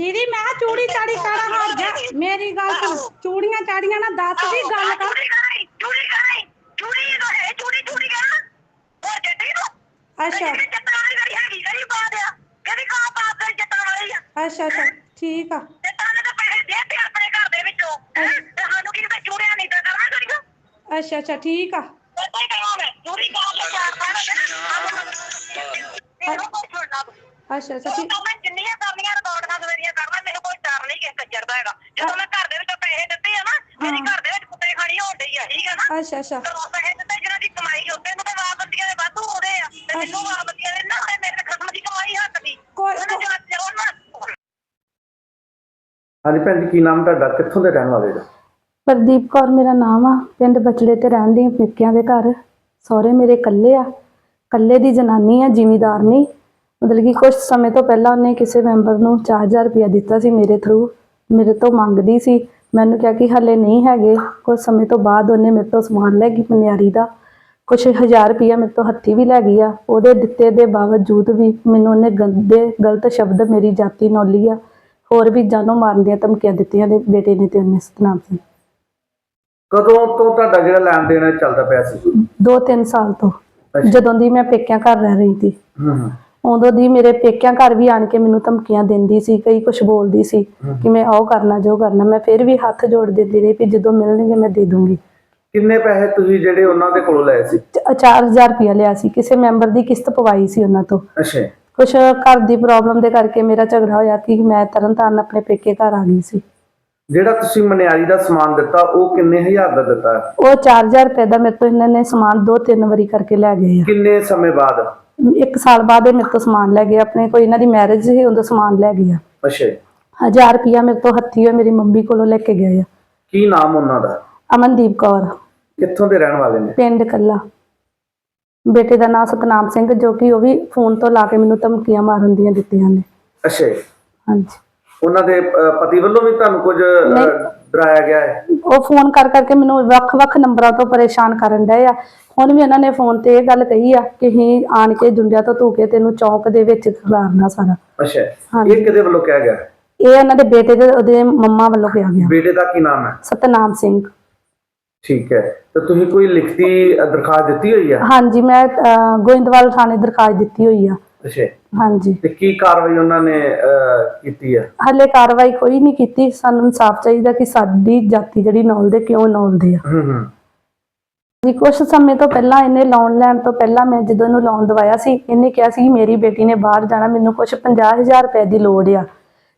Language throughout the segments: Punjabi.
ਦੀਦੀ ਮੈਂ ਕਿਹਾ ਚੂੜੀ ਚਾੜੀ ਕਾੜਾ ਹਟ ਜਾ ਮੇਰੀ ਗੱਲ ਸੁਣ ਚੂੜੀਆਂ ਚਾੜੀਆਂ ਨਾ ਦੱਸ ਦੀ ਗੱਲ ਕਰ ਚੂੜੀ ਕਰਾਈ ਚੂੜੀ ਕਰਾਈ ਚੂੜੀ ਤਾਂ ਹੈ ਚੂੜੀ ਚੂੜੀ ਕਰ ਉਹ ਜੱਟੀ ਨੂੰ ਅੱਛਾ ਜੱਟਾਂ ਵਾਲੀ ਜਿਹੜੀ ਹੈਗੀ ਕਿਹੜੀ ਬਾਤ ਆ ਕਿਹੜੀ ਕਾ ਬਾਤ ਹੈ ਜੱਟਾਂ ਵਾਲੀ ਆ ਅੱਛਾ ਅੱਛਾ ਠੀਕ ਆ ਜੱਟਾਂ ਨੇ ਤਾਂ ਪੈਸੇ ਦੇ ਤੇ ਆਪਣੇ ਘਰ ਦੇ ਵਿੱਚੋਂ ਹੈਂ? ਤੇ ਸਾਨੂੰ ਕੀ ਪਤਾ ਚੂੜੀਆਂ ਨਹੀਂ ਤਾਂ ਕਰਨਾ ਕਰੀਗਾ ਅੱਛਾ ਅੱਛਾ ਠੀਕ ਆ ਪਤਾ ਹੀ ਕਰਾਂ ਮੈਂ ਚੂੜੀ ਕਰਾ ਕੇ ਚਾਰ ਪਾਣਾ ਇਹੋ ਕੋਈ ਛੋੜਨਾ ਤੂੰ ਅੱਛਾ ਅੱਛਾ ਉਹ ਠੀਕ ਤਾਂ ਮੈਂ ਜਿੰਨੀਆਂ ਕਰਨੀਆਂ ਰਿਕਾਰਡਾਂ ਸਵੇਰੀਆਂ ਕਰਨਾ ਮੈਨੂੰ ਕੋਈ ਡਰ ਨਹੀਂ ਕਿਸੇ ਕੰਜਰ ਦਾ ਹੈਗਾ ਜਦੋਂ ਮੈਂ ਘਰ ਦੇ ਵਿੱਚੋਂ ਪੈਸੇ ਦਿੱਤੇ ਆ ਨਾ ਮੇਰੀ ਘਰ ਦੇ ਵਿੱਚ ਕੁੱਤੇ ਖਾਣੀ ਹੋਣ ਡਈ ਆ ਠੀਕ ਆ ਨਾ ਅੱਛਾ। ਅੱਛਾ ਘਰੋਂ ਪੈਸੇ ਦਿੱਤੇ ਜਿਹਨਾਂ ਦੀ ਕਮਾਈ ਹੁੰਦੇ ਨੂੰ ਤੇ ਵਾਪਸੀਆਂ ਦੇ ਵਾਧੂ ਹੋਦੇ ਆ। ਤੇ ਮੈਨੂੰ ਵਾਪਸੀਆਂ ਦੇ ਨਾ ਹੋਏ ਮੇਰੇ ਖਸਮ ਦੀ ਕਮਾਈ ਹੱਥ ਦੀ। ਕੋਈ- ਉਹਨਾਂ ਦੇ ਉਹਨਾਂ ਹਾਂਜੀ ਭੈਣ ਜੀ ਕੀ ਨਾਮ ਤੁਹਾਡਾ? ਕਿੱਥੋਂ ਦੇ ਰਹਿਣ ਵਾਲੇ ਹੋ? ਪ੍ਰਦੀਪ ਕੌਰ ਮੇਰਾ ਨਾਮ ਆ। ਪਿੰਡ ਬਚੜੇ ਤੇ ਰਹਿੰਦੀ ਹਾਂ ਪੇਕਿਆਂ ਦੇ ਘਰ। ਸਹੁਰੇ ਮੇਰੇ ਇਕੱਲੇ ਆ। ਇਕੱਲੇ ਦੀ ਜਨਾਨੀ ਆ ਜ਼ਿਮੀਦਾਰ ਨਹੀਂ। ਮਤਲਬ ਕਿ ਕੁਝ ਸਮੇਂ ਤੋਂ ਪਹਿਲਾਂ ਉਹਨੇ ਕਿਸੇ ਮੈਂਬਰ ਨੂੰ 4000 ਰੁਪਇਆ ਦਿੱਤਾ ਸੀ ਮੇਰੇ ਥਰੂ ਮੇਰੇ ਤੋਂ ਮੰਗਦੀ ਸੀ। ਮੈਨੂੰ ਕਿਹਾ ਕਿ ਹਲੇ ਨਹੀਂ ਹੈਗੇ। ਕੁਝ ਸਮੇਂ ਤੋਂ ਬਾਅਦ ਉਹਨੇ ਮੇਰੇ ਤੋਂ ਸਮਾਨ ਲੈ ਗਈ ਮਨਿਆਰੀ ਦਾ। ਕੁਝ ਹਜ਼ਾਰ ਰੁਪਇਆ ਮੇਰੇ ਤੋਂ ਹੱਥੀ ਵੀ ਲੈ ਗਈ ਆ। ਉਹਦੇ ਦਿੱਤੇ ਦੇ ਬਾਵਜੂਦ ਵੀ ਮੈਨੂੰ ਉਹਨੇ ਗੰਦੇ ਗਲਤ ਸ਼ਬਦ ਮੇਰੀ ਜਾਤੀ ਨੌਲੀ ਆ ਹੋਰ ਵੀ ਜਾਨੋਂ ਮਾਰਨ ਦੀਆਂ ਧਮਕੀਆਂ ਦਿੱਤੀਆਂ ਦੇ ਬੇਟੇ ਨੇ ਤੇ ਉਹਨੇ ਸਤਨਾਮ ਸਿੰਘ। ਕਦੋਂ ਤੋਂ ਤੁਹਾਡਾ ਜਿਹੜਾ ਲੈਣ ਦੇਣ ਚੱਲਦਾ ਪਿਆ ਸੀ? ਦੋ ਤਿੰਨ ਸਾਲ ਤੋਂ। ਜਦੋਂ ਦੀ ਮੈਂ ਪੇਕਿਆਂ ਘਰ ਰਹਿ ਰਹੀ ਸੀ। ਹੂੰ ਹੂੰ। ਉਦੋਂ ਦੀ ਮੇਰੇ ਪੇਕਿਆਂ ਘਰ ਵੀ ਆਣ ਕੇ ਮੈਨੂੰ ਧਮਕੀਆਂ ਦਿੰਦੀ ਸੀ ਕਈ ਕੁਝ ਬੋਲਦੀ ਸੀ ਕਿ ਮੈਂ ਉਹ ਕਰਨਾ ਜੋ ਕਰਨਾ ਮੈਂ ਫਿਰ ਵੀ ਹੱਥ ਜੋੜ ਦਿੰਦੀ ਰਹੀ ਕਿ ਜਦੋਂ ਮਿਲਣਗੇ ਮੈਂ ਦੇ ਦੂੰਗੀ। ਕਿੰਨੇ ਪੈਸੇ ਤੁਸੀਂ ਜਿਹੜੇ ਉਹਨਾਂ ਦੇ ਕੋਲੋਂ ਲਏ ਸੀ? 4000 ਰੁਪਇਆ ਲਿਆ ਸੀ ਕਿਸੇ ਮੈਂਬਰ ਦੀ ਕਿਸ਼ਤ ਪਵਾਈ ਸੀ ਉਹਨਾਂ ਤੋਂ। ਅੱਛਾ। ਕੁਝ ਘਰ ਦੀ ਪ੍ਰੋਬਲਮ ਦੇ ਕਰਕੇ ਮੇਰਾ ਝਗੜਾ ਹੋਇਆ ਕਿ ਮੈਂ ਤਰਨਤਾਰਨ ਆਪਣੇ ਪੇਕੇ ਘਰ ਆ ਗਈ ਸੀ। ਜਿਹੜਾ ਤੁਸੀਂ ਮਨਿਆਰੀ ਦਾ ਸਮਾਨ ਦਿੱਤਾ ਉਹ ਕਿੰਨੇ ਹਜ਼ਾਰ ਦਾ ਦਿੱਤਾ? ਉਹ 4000 ਰੁਪਏ ਦਾ ਮੇਰੇ ਤੋਂ ਇਹਨਾਂ ਨੇ ਸਮਾਨ ਦੋ ਤਿੰਨ ਵਾਰੀ ਕਰਕੇ ਲੈ ਗਏ ਆ। ਕਿੰਨੇ ਸਮੇਂ ਬਾਅਦ? ਇੱਕ ਸਾਲ ਬਾਅਦ ਇਹ ਮੇਰੇ ਤੋਂ ਸਮਾਨ ਲੈ ਗਏ ਆਪਣੇ ਕੋਈ ਇਹਨਾਂ ਦੀ ਮੈਰਿਜ ਸੀ ਉਦੋਂ ਸਮਾਨ ਲੈ ਗਏ ਆ। ਅੱਛਾ ਹਜ਼ਾਰ ਰੁਪਇਆ ਮੇਰੇ ਤੋਂ ਹੱਥੀ ਹੋਏ ਮੇਰੀ ਮੰਮੀ ਕੋਲੋਂ ਲੈ ਕੇ ਗਏ ਆ। ਕੀ ਨਾਮ ਉਹਨਾਂ ਦਾ? ਅਮਨਦੀਪ ਕੌਰ। ਕਿੱਥੋਂ ਦੇ ਰਹਿਣ ਵਾਲੇ ਨੇ? ਪਿੰਡ ਕੱਲਾ। ਬੇਟੇ ਦਾ ਨਾਮ ਸਤਨਾਮ ਸਿੰਘ ਜੋ ਕਿ ਉਹ ਵੀ ਫੋਨ ਤੋਂ ਲਾ ਕੇ ਮੈਨੂੰ ਧਮਕੀਆਂ ਮਾਰਨ ਦੀਆਂ ਦਿੱਤੀਆਂ ਨੇ। ਅੱਛਾ। ਹਾਂਜੀ। ਉਹਨਾਂ ਦੇ ਪਤੀ ਵੱਲੋਂ ਵੀ ਤੁਹਾਨੂੰ ਕੁਝ ਨਹੀਂ। ਡਰਾਇਆ ਗਿਆ ਹੈ। ਉਹ ਫੋਨ ਕਰ ਕਰਕੇ ਮੈਨੂੰ ਵੱਖ-ਵੱਖ ਨੰਬਰਾਂ ਤੋਂ ਪਰੇਸ਼ਾਨ ਕਰਨ ਡਏ ਆ। ਹੁਣ ਵੀ ਉਹਨਾਂ ਨੇ ਫੋਨ ਤੇ ਇਹ ਗੱਲ ਕਹੀ ਆ ਕਿ ਅਸੀਂ ਆਣ ਕੇ ਜੁੰਡਿਆਂ ਤੋਂ ਧੂ ਕੇ ਤੈਨੂੰ ਚੌਂਕ ਦੇ ਵਿੱਚ ਖਿਲਾਰਨਾ ਸਾਰਾ। ਅੱਛਾ ਹਾਂਜੀ। ਇਹ ਕਿਹਦੇ ਵੱਲੋਂ ਕਿਹਾ ਗਿਆ? ਹੈ? ਇਹ ਉਹਨਾਂ ਦੇ ਬੇਟੇ ਦੇ ਉਹਦੇ ਮੰਮਾ ਵੱਲੋਂ ਕਿਹਾ ਗਿਆ। ਬੇਟੇ ਦਾ ਕੀ ਨਾਮ ਹੈ? ਸਤਨਾਮ ਸਿੰਘ। ਠੀਕ ਹੈ। ਤੇ ਤੁਸੀਂ ਕੋਈ ਲਿਖਤੀ ਦਰਖਾਸਤ ਦਿੱਤੀ ਹੋਈ ਹੈ ਹਾਂਜੀ ਮੈਂ ਅਹ, ਗੋਇੰਦਵਾਲ ਥਾਣੇ ਦਰਖਾਸਤ ਦਿੱਤੀ ਹੋਈ ਆ। ਅੱਛਾ। ਹਾਂਜੀ। ਤੇ ਕੀ ਕਾਰਵਾਈ ਉਹਨਾਂ ਨੇ ਅਹ, ਕੀਤੀ ਹੈ ਹਲੇ ਕਾਰਵਾਈ ਕੋਈ ਨਹੀਂ ਕੀਤੀ। ਸਾਨੂੰ ਇਨਸਾਫ ਚਾਹੀਦਾ ਕਿ ਸਾਡੀ ਜਾਤੀ ਜਿਹੜੀ ਨੌਲਦੇ ਕਿਉਂ ਨੌਲਦੇ ਆ। ਹੂੰ ਹੂੰ। ਜੀ ਕੁਝ ਸਮੇਂ ਤੋਂ ਪਹਿਲਾਂ ਇਹਨੇ ਲੋਨ ਲੈਣ ਤੋਂ ਪਹਿਲਾਂ ਮੈਂ ਜਦੋਂ ਇਹਨੂੰ ਲੋਨ ਦਵਾਇਆ ਸੀ ਇਹਨੇ ਕਿਹਾ ਸੀ ਕਿ ਮੇਰੀ ਬੇਟੀ ਨੇ ਬਾਹਰ ਜਾਣਾ ਮੈਨੂੰ ਕੁਝ 50000 ਰੁਪਏ ਦੀ ਲੋੜ ਆ।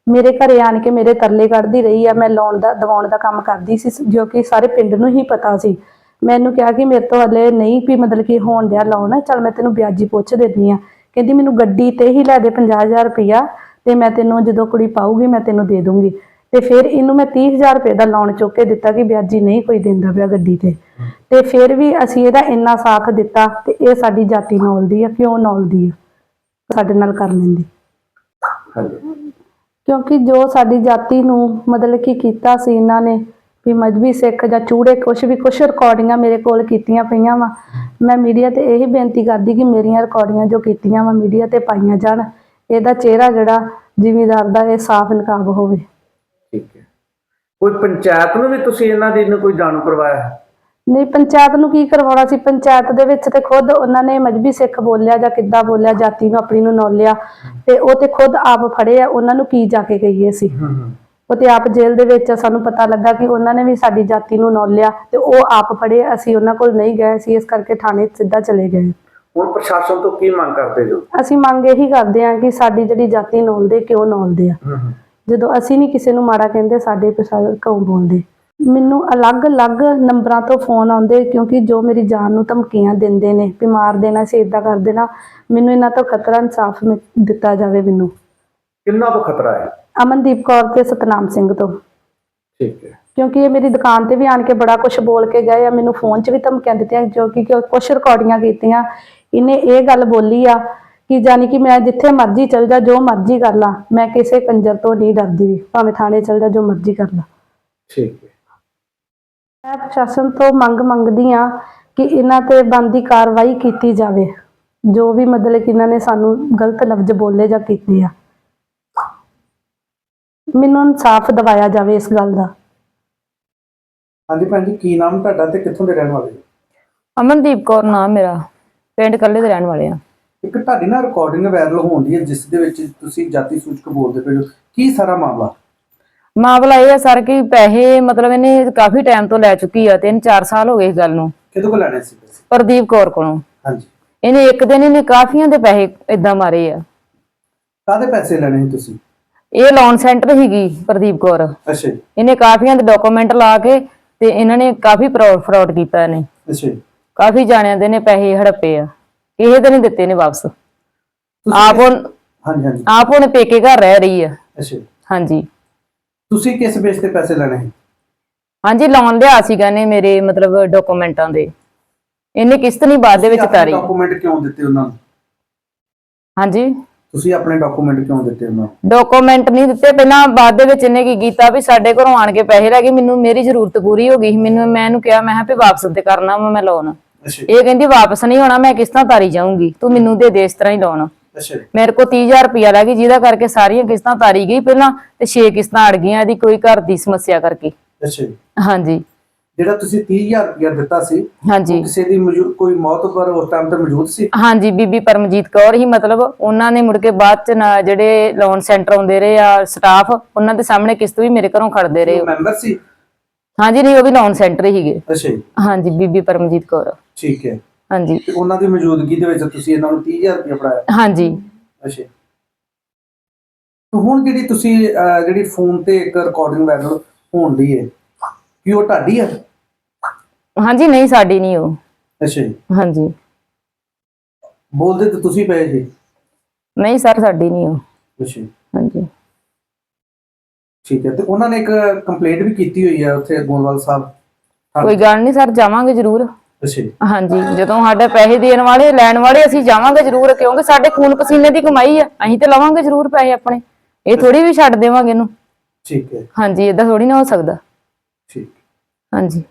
ਮੇਰੇ ਘਰੇ ਆਣ ਕੇ ਮੇਰੇ ਤਰਲੇ ਕੱਢਦੀ ਰਹੀ ਆ ਮੈਂ ਲੋਨ ਦਾ ਦਿਵਾਉਣ ਦਾ ਕੰਮ ਕਰਦੀ ਸੀ ਜੋ ਕਿ ਸਾਰੇ ਪਿੰਡ ਨੂੰ ਹੀ ਪਤਾ ਸੀ। ਮੈਨੂੰ ਕਿਹਾ ਕਿ ਮੇਰੇ ਤੋਂ ਹਲੇ ਨਹੀਂ ਵੀ ਮਤਲਬ ਕਿ ਹੋਣ ਡਿਆ ਲੋਨ ਚਲ ਮੈਂ ਤੈਨੂੰ ਵਿਆਜੀ ਪੁੱਛ ਦਿੰਦੀ ਆ। ਕਹਿੰਦੀ ਮੈਨੂੰ ਗੱਡੀ ਤੇ ਹੀ ਲੈ ਦੇ 50000 ਰੁਪਇਆ ਤੇ ਮੈਂ ਤੈਨੂੰ ਜਦੋਂ ਕੁੜੀ ਪਾਊਗੀ ਮੈਂ ਤੈਨੂੰ ਦੇ ਦੂੰਗੀ। ਤੇ ਫਿਰ ਇਹਨੂੰ ਮੈਂ 30000 ਰੁਪਏ ਦਾ ਲੋਨ ਚੁੱਕ ਕੇ ਦਿੱਤਾ ਕਿ ਵਿਆਜੀ ਨਹੀਂ ਕੋਈ ਦਿੰਦਾ ਪਿਆ ਗੱਡੀ ਤੇ। ਤੇ ਫਿਰ ਵੀ ਅਸੀਂ ਇਹਦਾ ਇੰਨਾ ਸਾਥ ਦਿੱਤਾ ਤੇ ਇਹ ਸਾਡੀ ਜਾਤੀ ਨੌਲਦੀ ਆ ਕਿਉਂ ਨੌਲਦੀ ਆ ਸਾਡੇ ਨਾਲ ਕਰ ਲੈਂਦੀ। ਕਿਉਂਕਿ ਜੋ ਸਾਡੀ ਜਾਤੀ ਨੂੰ ਮਤਲਬ ਕਿ ਕੀਤਾ ਸੀ ਇਹਨਾਂ ਨੇ ਵੀ ਮਜਬੀ ਸਿੱਖ ਜਾਂ ਚੂੜੇ ਕੁਛ ਵੀ ਕੁਛ ਰਿਕਾਰਡਿੰਗਾਂ ਮੇਰੇ ਕੋਲ ਕੀਤੀਆਂ ਪਈਆਂ ਵਾ। ਮੈਂ ਮੀਡੀਆ ਤੇ ਇਹੀ ਬੇਨਤੀ ਕਰਦੀ ਕਿ ਮੇਰੀਆਂ ਰਿਕਾਰਡਿੰਗਾਂ ਜੋ ਕੀਤੀਆਂ ਵਾ ਮੀਡੀਆ ਤੇ ਪਾਈਆਂ ਜਾਣ ਇਹਦਾ ਚਿਹਰਾ ਜਿਹੜਾ ਜ਼ਿਮੀਦਾਰ ਦਾ ਇਹ ਸਾਫ਼ ਨਕਾਬ ਹੋਵੇ। ਠੀਕ ਹੈ। ਕੋਈ ਪੰਚਾਇਤ ਨੂੰ ਵੀ ਤੁਸੀਂ ਇਹਨਾਂ ਦੀ ਨੂੰ ਕੋਈ ਜਾਣੂ ਕਰਵਾਇਆ? ਨਹੀਂ ਪੰਚਾਇਤ ਨੂੰ ਕੀ ਕਰਵਾਉਣਾ ਸੀ? ਪੰਚਾਇਤ ਦੇ ਵਿੱਚ ਤੇ ਖੁਦ ਉਹਨਾਂ ਨੇ ਮਜਬੀ ਸਿੱਖ ਬੋਲਿਆ ਜਾਂ ਕਿੱਦਾਂ ਬੋਲਿਆ ਜਾਤੀ ਨੂੰ ਆਪਣੀ ਨੂੰ ਨੌਲਿਆ ਤੇ ਉਹ ਤੇ ਖੁਦ ਆਪ ਫੜੇ ਆ ਉਹਨਾਂ ਨੂੰ ਕੀ ਜਾ ਕੇ ਕਹੀਏ ਸੀ ਹੂੰ ਹੂੰ। ਉਹ ਤੇ ਆਪ ਜੇਲ੍ਹ ਦੇ ਵਿੱਚ ਸਾਨੂੰ ਪਤਾ ਲੱਗਾ ਕਿ ਉਹਨਾਂ ਨੇ ਵੀ ਸਾਡੀ ਜਾਤੀ ਨੂੰ ਨੌਲਿਆ ਤੇ ਉਹ ਆਪ ਫੜੇ ਅਸੀਂ ਉਹਨਾਂ ਕੋਲ ਨਹੀਂ ਗਏ ਸੀ ਇਸ ਕਰਕੇ ਥਾਣੇ ਸਿੱਧਾ ਚਲੇ ਗਏ। ਹੁਣ ਪ੍ਰਸ਼ਾਸਨ ਤੋਂ ਕੀ ਮੰਗ ਕਰਦੇ ਜੋ? ਅਸੀਂ ਮੰਗ ਇਹੀ ਕਰਦੇ ਹਾਂ ਕਿ ਸਾਡੀ ਜਿਹੜੀ ਜਾਤੀ ਨੌਲਦੇ ਕਿਉਂ ਨੌਲਦੇ ਆ? ਜਦੋਂ ਅਸੀਂ ਨਹੀਂ ਕਿਸੇ ਨੂੰ ਮਾੜਾ ਕਹਿੰਦੇ ਸਾਡੇ ਪਿਛਾ ਕਿਉਂ ਬੋਲਦੇ? ਮੈਨੂੰ ਅਲੱਗ-ਅਲੱਗ ਨੰਬਰਾਂ ਤੋਂ ਫੋਨ ਆਉਂਦੇ ਕਿਉਂਕਿ ਜੋ ਮੇਰੀ ਜਾਨ ਨੂੰ ਧਮਕੀਆਂ ਦਿੰਦੇ ਨੇ ਵੀ ਮਾਰ ਦੇਣਾ ਸੀ ਇਦਾਂ ਕਰ ਦੇਣਾ ਮੈਨੂੰ ਇਹਨਾਂ ਤੋਂ ਖਤਰਾ ਇਨਸਾਫ ਦਿੱਤਾ ਜਾਵੇ ਮੈਨੂੰ। ਕਿੰਨਾ ਤੋਂ ਖਤਰਾ ਹੈ? ਅਮਨਦੀਪ ਕੌਰ ਤੇ ਸਤਨਾਮ ਸਿੰਘ ਤੋਂ। ਠੀਕ ਹੈ। ਕਿਉਂਕਿ ਇਹ ਮੇਰੀ ਦੁਕਾਨ ਤੇ ਵੀ ਆਣ ਕੇ ਬੜਾ ਕੁਝ ਬੋਲ ਕੇ ਗਏ ਆ ਮੈਨੂੰ ਫੋਨ 'ਚ ਵੀ ਧਮਕੀਆਂ ਦਿੱਤੀਆਂ ਜੋ ਕਿ ਕੁਝ ਰਿਕਾਰਡਿੰਗਾਂ ਕੀਤੀਆਂ। ਇਹਨੇ ਇਹ ਗੱਲ ਬੋਲੀ ਆ ਕਿ ਜਾਨੀ ਕਿ ਮੈਂ ਜਿੱਥੇ ਮਰਜ਼ੀ ਚਲ ਜਾ ਜੋ ਮਰਜ਼ੀ ਕਰ ਲਾ ਮੈਂ ਕਿਸੇ ਕੰਜਰ ਤੋਂ ਨਹੀਂ ਡਰਦੀ ਵੀ ਭਾਵੇਂ ਥਾਣੇ ਚਲ ਜਾ ਜੋ ਮਰਜ਼ੀ ਕਰ ਲਾ। ਠੀਕ ਹੈ। ਮੈਂ ਪ੍ਰਸ਼ਾਸਨ ਤੋਂ ਮੰਗ ਮੰਗਦੀ ਆ ਕਿ ਇਹਨਾਂ ਤੇ ਬੰਦੀ ਕਾਰਵਾਈ ਕੀਤੀ ਜਾਵੇ ਜੋ ਵੀ ਮਤਲਬ ਕਿ ਇਹਨਾਂ ਨੇ ਸਾਨੂੰ ਗਲਤ ਲਫ਼ਜ਼ ਬੋਲੇ ਜਾਂ ਕੀਤੇ ਆ। ਮੈਨੂੰ ਇਨਸਾਫ ਦਿਵਾਇਆ ਜਾਵੇ ਇਸ ਗੱਲ ਦਾ। ਹਾਂਜੀ ਭੈਣ ਜੀ ਕੀ ਨਾਮ ਤੁਹਾਡਾ ਤੇ ਕਿੱਥੋਂ ਦੇ ਰਹਿਣ ਵਾਲੇ ਹੋ? ਅਮਨਦੀਪ ਕੌਰ ਨਾਮ ਮੇਰਾ। ਪਿੰਡ ਕੱਲੇ ਦੇ ਰਹਿਣ ਵਾਲੇ ਆ। ਇੱਕ ਤੁਹਾਡੀ ਨਾ ਰਿਕਾਰਡਿੰਗ ਵਾਇਰਲ ਹੋਣ ਦੀ ਹੈ ਜਿਸ ਦੇ ਵਿੱਚ ਤੁਸੀਂ ਜਾਤੀ ਸੂਚਕ ਬੋਲਦੇ ਪਏ ਹੋ। ਕੀ ਸਾਰਾ ਮਾਮਲਾ? ਮਾਮਲਾ ਇਹ ਆ ਸਰ ਕਿ ਪੈਸੇ ਮਤਲਬ ਇਹਨੇ ਕਾਫੀ ਟਾਈਮ ਤੋਂ ਲੈ ਚੁੱਕੀ ਆ ਤਿੰਨ ਚਾਰ ਸਾਲ ਹੋ ਗਏ ਇਸ ਗੱਲ ਨੂੰ। ਕਿਹਦੇ ਕੋਲ ਲੈਣੇ ਸੀ ਪੈਸੇ? ਪ੍ਰਦੀਪ ਕੌਰ ਕੋਲੋਂ। ਹਾਂਜੀ। ਇਹਨੇ ਇੱਕ ਦਿਨ ਇਹਨੇ ਕਾਫੀਆਂ ਦੇ ਪੈਸੇ ਇਦਾਂ ਮਾਰੇ ਆ। ਕਾਹਦੇ ਪੈਸੇ ਲੈਣੇ ਸੀ ਤੁਸੀਂ? ਇਹ ਲੋਨ ਸੈਂਟਰ ਹੀਗੀ ਪ੍ਰਦੀਪ ਕੌਰ। ਅੱਛਾ ਜੀ। ਇਹਨੇ ਕਾਫੀਆਂ ਦੇ ਡਾਕੂਮੈਂਟ ਲਾ ਕੇ ਤੇ ਇਹਨਾਂ ਨੇ ਕਾਫੀ ਫਰਾਡ ਕੀਤਾ ਇਹਨੇ। ਅੱਛਾ ਜੀ। ਕਾਫੀ ਜਾਣਿਆਂ ਦੇ ਨੇ ਪੈਸੇ ਹੜੱਪੇ ਆ। ਕਿਸੇ ਦੇ ਨਹੀਂ ਦਿੱਤੇ ਨੇ ਵਾਪਸ। ਆਪ ਹੁਣ ਹਾਂਜੀ ਹਾਂਜੀ। ਆਪ ਹੁਣ ਪੇਕੇ ਘਰ ਰਹਿ ਰਹੀ ਆ। ਅੱਛਾ ਜੀ। ਹਾਂਜੀ। ਤੁਸੀਂ ਕਿਸ ਬੇਸ ਤੇ ਪੈਸੇ ਲੈਣੇ ਸੀ? ਹਾਂਜੀ ਲੋਨ ਲਿਆ ਸੀਗਾ ਨੇ ਮੇਰੇ ਮਤਲਬ ਡਾਕੂਮੈਂਟਾਂ ਦੇ। ਇਹਨੇ ਕਿਸ਼ਤ ਨਹੀਂ ਬਾਅਦ ਦੇ ਵਿੱਚ ਤਾਰੀ ਡਾਕੂਮੈਂਟ ਕਿਉਂ ਦਿੱਤੇ ਉਹਨਾਂ ਨੂੰ? ਹਾਂਜੀ। ਤੁਸੀਂ ਆਪਣੇ ਡਾਕੂਮੈਂਟ ਕਿਉਂ ਦਿੱਤੇ ਉਹਨਾਂ ਨੂੰ? ਡਾਕੂਮੈਂਟ ਨਹੀਂ ਦਿੱਤੇ ਪਹਿਲਾਂ ਬਾਅਦ ਦੇ ਵਿੱਚ ਇਹਨੇ ਕੀ ਕੀਤਾ ਵੀ ਸਾਡੇ ਘਰੋਂ ਆਣ ਕੇ ਪੈਸੇ ਲੈ ਗਏ ਮੈਨੂੰ ਮੇਰੀ ਜ਼ਰੂਰਤ ਪੂਰੀ ਹੋ ਗਈ ਸੀ। ਮੈਨੂੰ ਮੈਂ ਇਹਨੂੰ ਕਿਹਾ ਮੈਂ ਕਿਹਾ ਵੀ ਵਾਪਸ ਤੇ ਕਰਨਾ ਵਾ ਮੈਂ ਲੋਨ ਅੱਛਾ। ਇਹ ਕਹਿੰਦੀ ਵਾਪਸ ਨਹੀਂ ਹੋਣਾ ਮੈਂ ਕਿਸ਼ਤਾਂ ਤਾਰੀ ਜਾਊਂਗੀ? ਤੂੰ ਮੈਨੂੰ ਦੇ ਦੇ ਇਸ ਤਰ੍ਹਾਂ ਹੀ ਲੋਨ ਅੱਛਾ। ਮੇਰੇ ਕੋਲ 30000 ਰੁਪਇਆ ਲੱਗ ਗਈ ਜਿਹਦਾ ਕਰਕੇ ਸਾਰੀਆਂ ਕਿਸ਼ਤਾਂ ਤਾਰੀ ਗਈ ਪਹਿਲਾਂ ਤੇ 6 ਕਿਸ਼ਤਾਂ ਅੜ ਗਈਆਂ ਇਹਦੀ ਕੋਈ ਘਰ ਦੀ ਸਮੱਸਿਆ ਕਰਕੇ। ਅੱਛਾ ਜੀ। ਹਾਂਜੀ। ਜਿਹੜਾ ਤੁਸੀਂ 30000 ਰੁਪਇਆ ਦਿੱਤਾ ਸੀ ਹਾਂਜੀ। ਕਿਸੇ ਦੀ ਮੌਜੂਦ ਕੋਈ ਮੌਤ ਪਰ ਉਸ ਟਾਈਮ ਤੇ ਮੌਜੂਦ ਸੀ? ਹਾਂਜੀ ਬੀਬੀ ਪਰਮਜੀਤ ਕੌਰ ਹੀ ਮਤਲਬ ਉਹਨਾਂ ਨੇ ਮੁੜ ਕੇ ਬਾਅਦ ਚ ਨਾ ਜਿਹੜੇ ਲੋਨ ਸੈਂਟਰ ਆਉਂਦੇ ਰਹੇ ਆ ਸਟਾਫ ਉਹਨਾਂ ਦੇ ਸਾਹਮਣੇ ਕਿਸ਼ਤ ਵੀ ਮੇਰੇ ਘਰੋਂ ਖੜਦੇ ਰਹੇ। ਮੈਂਬਰ ਸੀ? ਹਾਂਜੀ ਨਹੀਂ ਉਹ ਵੀ ਲੋਨ ਸੈਂਟਰ ਹੀ ਸੀਗੇ। ਅੱਛਾ ਜੀ। ਹਾਂਜੀ ਬੀਬੀ ਪਰਮਜੀਤ ਕੌਰ। ਠੀਕ ਹੈ। ਹਾਂਜੀ। ਤੇ ਉਹਨਾਂ ਦੀ ਮੌਜੂਦਗੀ ਦੇ ਵਿੱਚ ਤੁਸੀਂ ਇਹਨਾਂ ਨੂੰ 30000 ਰੁਪਇਆ ਫੜਾਇਆ? ਹਾਂਜੀ। ਅੱਛਾ ਤੇ ਹੁਣ ਜਿਹੜੀ ਤੁਸੀਂ ਅਹ, ਜਿਹੜੀ ਫੋਨ ਤੇ ਇੱਕ ਰਿਕਾਰਡਿੰਗ ਵਾਇਰਲ ਹੋਣ ਦੀ ਹੈ ਕੀ ਉਹ ਤੁਹਾਡੀ ਹੈ ਹਾਂਜੀ ਨਹੀਂ ਸਾਡੀ ਨਹੀਂ ਉਹ। ਅੱਛਾ ਜੀ। ਹਾਂਜੀ। ਬੋਲਦੇ ਤੇ ਤੁਸੀਂ ਪਏ ਜੀ। ਨਹੀਂ ਸਰ ਸਾਡੀ ਨਹੀਂ ਉਹ। ਅੱਛਾ ਜੀ, ਹਾਂਜੀ। ਠੀਕ ਹੈ ਤੇ ਉਹਨਾਂ ਨੇ ਇੱਕ ਕੰਪਲੇਂਟ ਵੀ ਕੀਤੀ ਹੋਈ ਹੈ ਉੱਥੇ ਗੋਂਦਵਾਲ ਸਾਹਿਬ। ਕੋਈ ਗੱਲ ਨਹੀਂ ਸਰ ਜਾਵਾਂਗੇ ਜ਼ਰੂਰ। ਅੱਛਾ ਜੀ। ਹਾਂਜੀ ਜਦੋਂ ਸਾਡੇ ਪੈਸੇ ਦੇਣ ਵਾਲੇ ਲੈਣ ਵਾਲੇ ਅਸੀਂ ਜਾਵਾਂਗੇ ਜ਼ਰੂਰ ਕਿਉਂਕਿ ਸਾਡੇ ਖੂਨ ਪਸੀਨੇ ਦੀ ਕਮਾਈ ਆ। ਅਸੀਂ ਤੇ ਲਵਾਂਗੇ ਜ਼ਰੂਰ ਪੈਸੇ ਆਪਣੇ। ਇਹ ਥੋੜੀ ਵੀ ਛੱਡ ਦੇਵਾਂਗੇ ਇਹਨੂੰ। ਠੀਕ ਹੈ। ਹਾਂਜੀ ਇਦਾਂ ਥੋੜੀ ਨਾ ਹੋ ਸਕਦਾ। ਠੀਕ। ਹਾਂਜੀ।